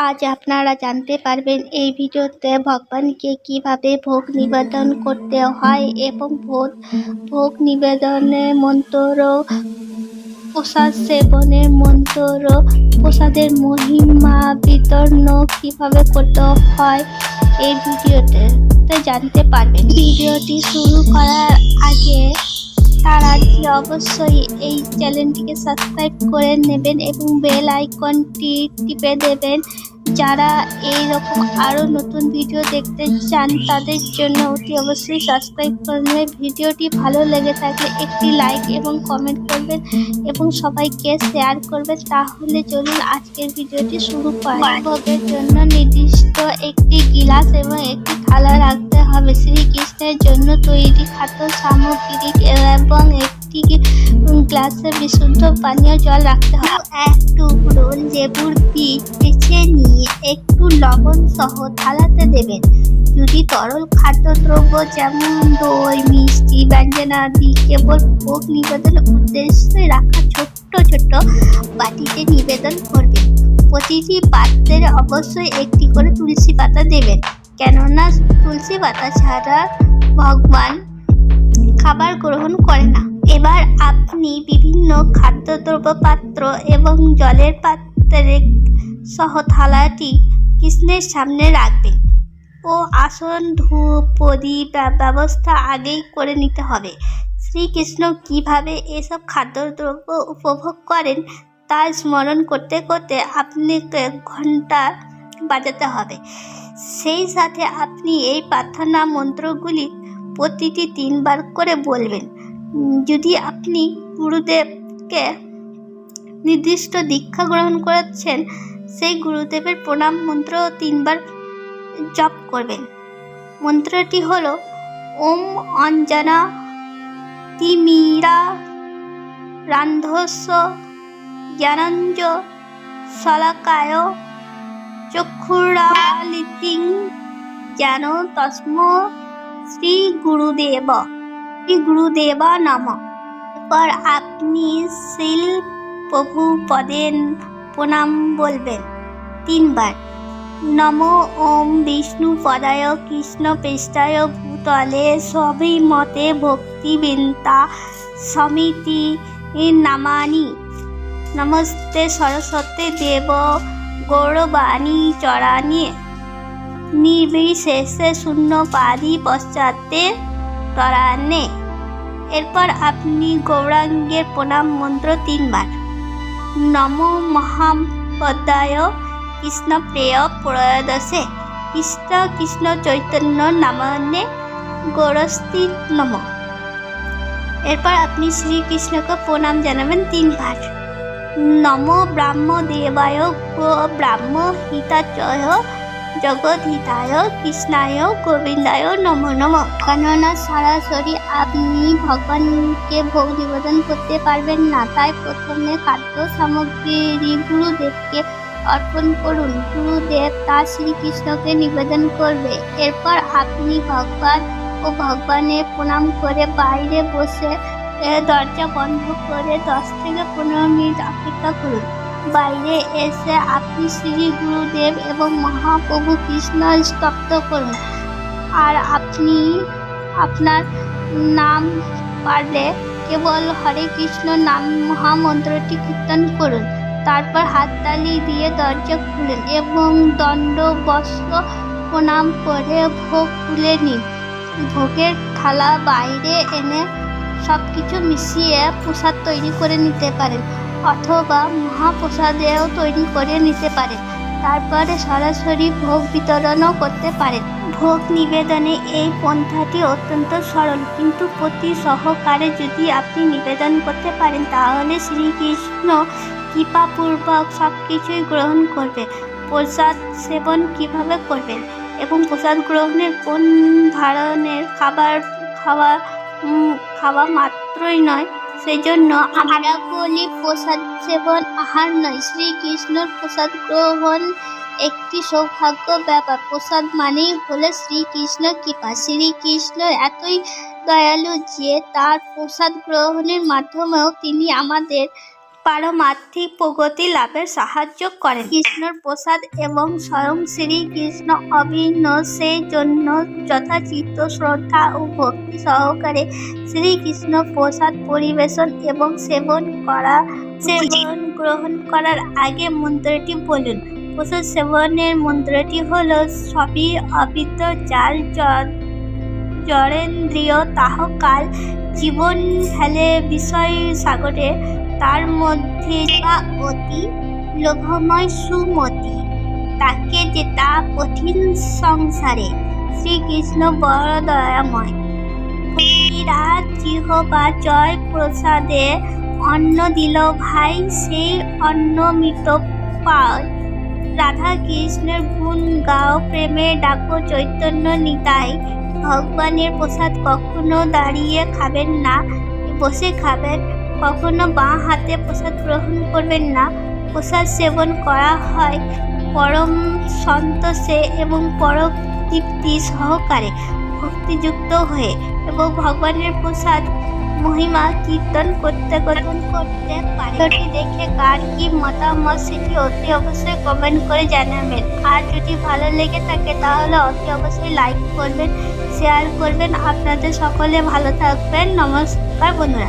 আজ আপনারা জানতে পারবেন এই ভিডিওতে ভগবানকে কীভাবে ভোগ নিবেদন করতে হয় এবং ভোগ ভোগ নিবেদনের মন্ত্র, প্রসাদ সেবনের মন্ত্র, প্রসাদের মহিমা বিতরণ কীভাবে করতে হয় এই ভিডিওতে জানতে পারবেন। ভিডিওটি শুরু করার আগে তার আগে অবশ্যই এই চ্যানেলটিকে সাবস্ক্রাইব করে নেবেন এবং বেল আইকনটি টিপে দেবেন যারা এই রকম আরও নতুন ভিডিও দেখতে চান, তাদের জন্য অতি অবশ্যই সাবস্ক্রাইব করে নেবেন। ভিডিওটি ভালো লেগে থাকলে একটি লাইক এবং কমেন্ট করবেন এবং সবাইকে শেয়ার করবেন। তাহলে চলুন আজকের ভিডিওটি শুরু করা ভোগের জন্য নির্দিষ্ট একটি গিলাস এবং একটি থালা রাখতে হবে। শ্রীকৃষ্ণের জন্য তৈরি খাদ্য সামগ্রী এবং একটি গ্লাসে বিশুদ্ধ পানীয় জল রাখতে হবে। এক টুকরো লেবুর বীজ বেছে একটু লবণ সহ থালাতে দেবেন। যদি তরল খাদ্যদ্রব্য যেমন দই, মিষ্টি ব্যঞ্জনাদি কেবল ভোগ নিবেদনের উদ্দেশ্যে রাখা ছোট্ট ছোট্ট বাটিতে নিবেদন করবেন। প্রতিটি পাত্রে অবশ্যই একটি করে তুলসী পাতা দেবেন। কেননা তুলসী পাতা ছাড়া ভগবান খাবার গ্রহণ করে না। এবার আপনি বিভিন্ন খাদ্যদ্রব্য পাত্র এবং জলের পাত্রে সহ থালাটি কৃষ্ণের সামনে রাখবেন ও আসন, ধূপ প্রদীপ ব্যবস্থা আগেই করে নিতে হবে। শ্রীকৃষ্ণ কীভাবে এসব খাদ্যদ্রব্য উপভোগ করেন তা স্মরণ করতে করতে আপনি ঘণ্টা বাজাতে হবে। সেই সাথে আপনি এই প্রার্থনা মন্ত্রগুলি প্রতিটি তিনবার করে বলবেন। যদি আপনি গুরুদেবকে নির্দিষ্ট দীক্ষা গ্রহণ করেছেন, সেই গুরুদেবের প্রণাম মন্ত্র তিনবার জপ করবেন। মন্ত্রটি হল, ওম অঞ্জনা তিমিরা রান্ধস্য জ্ঞানঞ্জ শলাকায় চক্ষুরালিতিং যেন তস্ম শ্রী গুরুদেব, শ্রী গুরুদেবা নম। এরপর আপনি শিল প্রভু পদেন প্রণাম বলবেন। তিনবার, নম ওম বিষ্ণু পদায় কৃষ্ণ পেষ্টায় ভূতলে সবই মতে ভক্তিবিন্তা সমিতি নামানি। নমস্তে সরস্বতী দেব গৌরবাণী চরানি নির্বিশেষে শূন্য পাদি পশ্চাতে তরানে এরপর আপনি গৌরাঙ্গের প্রণাম মন্ত্র তিনবার। নম মহাপদায় কৃষ্ণ প্রেয় প্রয়দশে কৃষ্ণ কৃষ্ণ চৈতন্য নামনে গোরস্তি নম এরপর আপনি শ্রীকৃষ্ণকে প্রণাম জানাবেন তিনবার। নম ব্রাহ্ম দেবায় ব্রাহ্ম হিতাচয় জগদ্ধিতায়, কৃষ্ণায়, গোবিন্দায় নম নম। কেননা সরাসরি আপনি ভগবানকে ভোগ নিবেদন করতে পারবেন না, তাই প্রথমে খাদ্য সামগ্রী গুরুদেবকে অর্পণ করুন। গুরুদেব তা শ্রীকৃষ্ণকে নিবেদন করবে। এরপর আপনি ভগবান ও ভগবানের প্রণাম করে বাইরে বসে দরজা বন্ধ করে দশ থেকে পনেরো মিনিট অপেক্ষা করুন। বাইরে এসে আপনি শ্রী গুরুদেব এবং মহাপ্রভু কৃষ্ণ স্তব্ধ করুন। আর আপনি আপনার নাম পারলে কেবল হরে কৃষ্ণ নাম মহামন্ত্রটি কীর্তন করুন। তারপর হাততালি দিয়ে দরজা খুলেন এবং দণ্ড বস্ত্র প্রণাম করে ভোগ তুলে নিন। ভোগের থালা বাইরে এনে সব কিছু মিশিয়ে প্রসাদ তৈরি করে নিতে পারেন। অথবা মহাপ্রসাদেও তৈরি করে নিতে পারে। তারপরে সরাসরি ভোগ বিতরণও করতে পারে। ভোগ নিবেদনে এই পন্থাটি অত্যন্ত সরল, কিন্তু প্রতি সহকারে যদি আপনি নিবেদন করতে পারেন, তাহলে শ্রীকৃষ্ণ কৃপাপূর্বক সব কিছুই গ্রহণ করবে। প্রসাদ সেবন কীভাবে করবেন এবং প্রসাদ গ্রহণের কোন ধরনের খাবার খাওয়া খাওয়া মাত্রই নয় সেই জন্য আমরা বলি, প্রসাদ সেবন আহার নয়। শ্রীকৃষ্ণর প্রসাদ গ্রহণ একটি সৌভাগ্য ব্যাপার। প্রসাদ মানেই হলো শ্রীকৃষ্ণ কৃপা। শ্রীকৃষ্ণ এতই দয়ালু যে তার প্রসাদ গ্রহণের মাধ্যমেও তিনি আমাদের পারমার্থিক প্রগতি লাভে সাহায্য করেন। কৃষ্ণর প্রসাদ এবং স্বয়ং শ্রীকৃষ্ণ অভিন্ন সেই জন্য যথাচিত শ্রদ্ধা ও ভক্তি সহকারে শ্রীকৃষ্ণ প্রসাদ পরিবেশন এবং সেবন করা, সেবন গ্রহণ করার আগে মন্ত্রটি বলুন। প্রসাদ সেবনের মন্ত্রটি হল, সবই অবিদ্য জাল জ- জড়েন্দ্রিয় তাহ কাল জীবন হেলে বিষয় সাগরে, তার মধ্যে বা অতি লোভময় সুমতি। তাকে যেতা কঠিন সংসারে, শ্রীকৃষ্ণ বড় দয়াময় ফকিরা জিহবা জয় প্রসাদে অন্ন দিল ভাই সেই অন্ন পায়। রাধা কৃষ্ণের গুণ গাও, প্রেমে ডাকো চৈতন্য নিতাই। ভগবানের প্রসাদ কখনো দাঁড়িয়ে খাবেন না, বসে খাবেন। কখনো বাঁ হাতে প্রসাদ গ্রহণ করবেন না। প্রসাদ সেবন করা হয় পরম সন্তোষে এবং পরম তৃপ্তি সহকারে, ভক্তিযুক্ত হয়ে। এবং ভগবানের প্রসাদ মহিমা কীর্তন করতে করতে ভিডিওটি দেখে কার কি মতামত সেটি অতি অবশ্যই কমেন্ট করে জানাবেন। আর যদি ভালো লেগে থাকে তাহলে অতি অবশ্যই লাইক করবেন শেয়ার করবেন। আপনাদের সকলে ভালো থাকবেন। নমস্কার বন্ধুরা।